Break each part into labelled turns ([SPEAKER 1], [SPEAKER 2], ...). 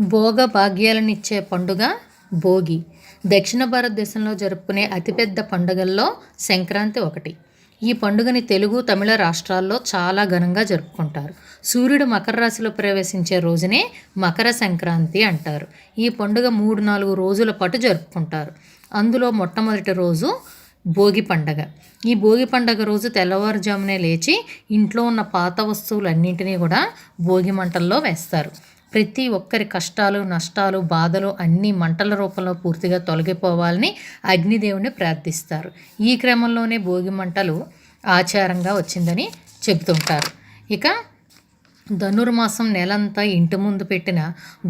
[SPEAKER 1] భోగ భాగ్యాలనిచ్చే పండుగ భోగి. దక్షిణ భారతదేశంలో జరుపుకునే అతిపెద్ద పండుగల్లో సంక్రాంతి ఒకటి. ఈ పండుగని తెలుగు తమిళ రాష్ట్రాల్లో చాలా ఘనంగా జరుపుకుంటారు. సూర్యుడు మకర రాశిలో ప్రవేశించే రోజునే మకర సంక్రాంతి అంటారు. ఈ పండుగ మూడు నాలుగు రోజుల పాటు జరుపుకుంటారు. అందులో మొట్టమొదటి రోజు భోగి పండగ. ఈ భోగి పండగ రోజు తెల్లవారుజామునే లేచి ఇంట్లో ఉన్న పాత వస్తువులన్నింటినీ కూడా భోగి మంటల్లో వేస్తారు. ప్రతి ఒక్కరి కష్టాలు నష్టాలు బాధలు అన్నీ మంటల రూపంలో పూర్తిగా తొలగిపోవాలని అగ్నిదేవుని ప్రార్థిస్తారు. ఈ క్రమంలోనే భోగి మంటలు ఆచారంగా వచ్చిందని చెబుతుంటారు ఇక ధనుర్మాసం నెలంతా ఇంటి ముందు పెట్టిన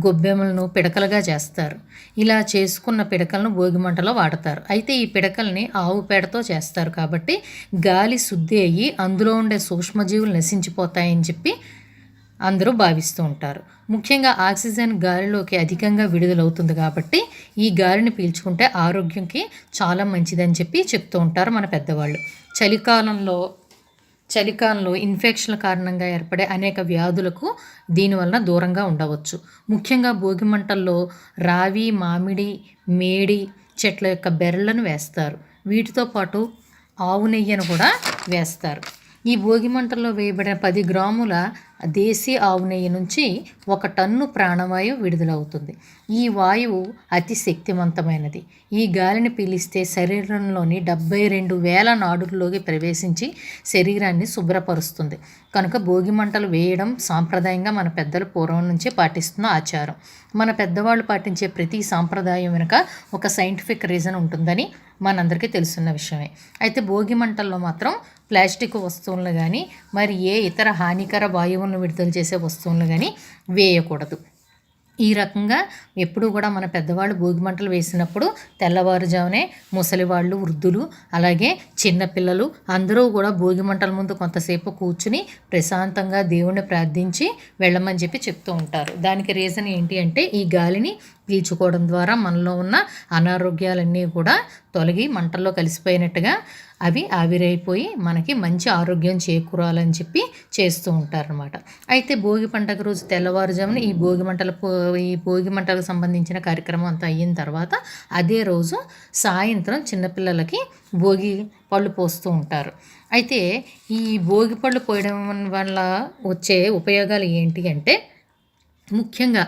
[SPEAKER 1] గొబ్బెమ్మలను పిడకలుగా చేస్తారు. ఇలా చేసుకున్న పిడకలను భోగి మంటలో వాడతారు. అయితే ఈ పిడకల్ని ఆవు పేడతో చేస్తారు కాబట్టి గాలి శుద్ధి అయ్యి అందులో ఉండే సూక్ష్మజీవులు నశించిపోతాయని చెప్పి అందరూ భావిస్తూ ఉంటారు. ముఖ్యంగా ఆక్సిజన్ గాలిలోకి అధికంగా విడుదలవుతుంది కాబట్టి ఈ గాలిని పీల్చుకుంటే ఆరోగ్యంకి చాలా మంచిదని చెప్పి చెప్తూ ఉంటారు మన పెద్దవాళ్ళు. చలికాలంలో చలికాలంలో ఇన్ఫెక్షన్ల కారణంగా ఏర్పడే అనేక వ్యాధులకు దీనివలన దూరంగా ఉండవచ్చు. ముఖ్యంగా భోగి మంటల్లో రావి మామిడి మేడి చెట్ల యొక్క బెర్రలను వేస్తారు. వీటితో పాటు ఆవు నెయ్యను కూడా వేస్తారు. ఈ భోగి మంటల్లో వేయబడిన పది గ్రాముల దేశీ ఆవు నెయ్యి నుంచి ఒక టన్ను ప్రాణవాయువు విడుదలవుతుంది. ఈ వాయువు అతి శక్తివంతమైనది. ఈ గాలిని పీలిస్తే శరీరంలోని డెబ్బై రెండు వేల నాడుల్లోకి ప్రవేశించి శరీరాన్ని శుభ్రపరుస్తుంది. కనుక భోగి మంటలు వేయడం సాంప్రదాయంగా మన పెద్దలు పూర్వం నుంచే పాటిస్తున్న ఆచారం. మన పెద్దవాళ్ళు పాటించే ప్రతి సాంప్రదాయం వెనుక ఒక సైంటిఫిక్ రీజన్ ఉంటుందని మనందరికీ తెలుసున్న విషయమే. అయితే భోగి మంటల్లో మాత్రం ప్లాస్టిక్ వస్తువులను కానీ మరి ఏ ఇతర హానికర వాయువు వాయువులను విడుదల చేసే వస్తువులను కానీ వేయకూడదు. ఈ రకంగా ఎప్పుడూ కూడా మన పెద్దవాళ్ళు భోగి మంటలు వేసినప్పుడు తెల్లవారుజామునే ముసలివాళ్ళు వృద్ధులు అలాగే చిన్నపిల్లలు అందరూ కూడా భోగి మంటల ముందు కొంతసేపు కూర్చుని ప్రశాంతంగా దేవుణ్ణి ప్రార్థించి వెళ్ళమని చెప్పి చెప్తూ ఉంటారు. దానికి రీజన్ ఏంటి అంటే ఈ గాలిని పీల్చుకోవడం ద్వారా మనలో ఉన్న అనారోగ్యాలన్నీ కూడా తొలగి మంటల్లో కలిసిపోయినట్టుగా అవి ఆవిరైపోయి మనకి మంచి ఆరోగ్యం చేకూరాలని చెప్పి చేస్తూ ఉంటారనమాట అయితే భోగి పండగ రోజు తెల్లవారుజామున ఈ భోగి మంటల ఈ భోగి మంటలకు సంబంధించిన కార్యక్రమం అంతా అయిన తర్వాత అదే రోజు సాయంత్రం చిన్నపిల్లలకి భోగి పళ్ళు పోస్తూ ఉంటారు. అయితే ఈ భోగి పళ్ళు పోయడం వల్ల వచ్చే ఉపయోగాలు ఏంటి అంటే ముఖ్యంగా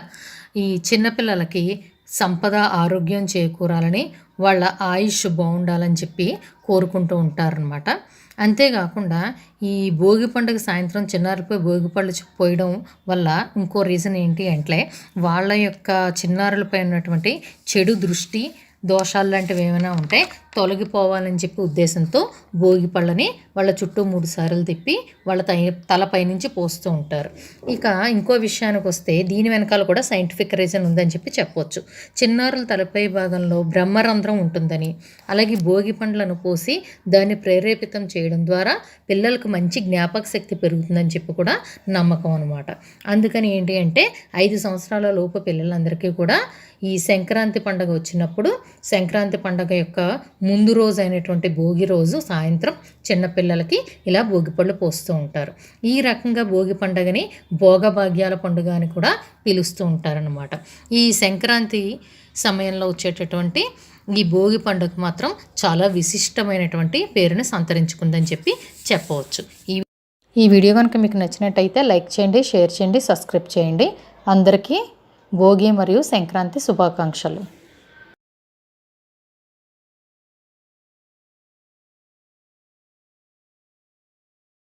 [SPEAKER 1] ఈ చిన్నపిల్లలకి సంపద ఆరోగ్యం చేకూరాలని వాళ్ళ ఆయుష్ బాగుండాలని చెప్పి కోరుకుంటూ ఉంటారనమాట అంతేకాకుండా ఈ భోగి పండుగ సాయంత్రం చిన్నారులపై భోగి పళ్ళు పోయడం వల్ల ఇంకో రీజన్ ఏంటి అంటే వాళ్ళ యొక్క చిన్నారులపై ఉన్నటువంటి చెడు దృష్టి దోషాలు లాంటివి ఏమైనా ఉంటే తొలగిపోవాలని చెప్పి ఉద్దేశంతో భోగి పళ్ళని వాళ్ళ చుట్టూ మూడు సార్లు తిప్పి వాళ్ళ తలపై నుంచి పోస్తూ ఉంటారు. ఇక ఇంకో విషయానికి వస్తే దీని వెనకాల కూడా సైంటిఫిక్ రీజన్ ఉందని చెప్పి చెప్పవచ్చు చిన్నారుల తలపై భాగంలో బ్రహ్మరంధ్రం ఉంటుందని అలాగే భోగి పండ్లను పోసి దాన్ని ప్రేరేపితం చేయడం ద్వారా పిల్లలకు మంచి జ్ఞాపక శక్తి పెరుగుతుందని చెప్పి కూడా నమ్మకం అనమాట అందుకని ఏంటి అంటే ఐదు సంవత్సరాల లోపు పిల్లలందరికీ కూడా ఈ సంక్రాంతి పండుగ వచ్చినప్పుడు సంక్రాంతి పండుగ యొక్క ముందు రోజు అయినటువంటి భోగి రోజు సాయంత్రం చిన్నపిల్లలకి ఇలా భోగిపళ్ళు పోస్తూ ఉంటారు. ఈ రకంగా భోగి పండుగని భోగభాగ్యాల పండుగ అని కూడా పిలుస్తూ ఉంటారనమాట ఈ సంక్రాంతి సమయంలో వచ్చేటటువంటి ఈ భోగి పండుగ మాత్రం చాలా విశిష్టమైనటువంటి పేరుని సంతరించుకుందని చెప్పి చెప్పవచ్చు. ఈ ఈ వీడియో కనుక మీకు నచ్చినట్టయితే లైక్ చేయండి షేర్ చేయండి సబ్స్క్రైబ్ చేయండి. అందరికీ భోగి మరియు సంక్రాంతి శుభాకాంక్షలు.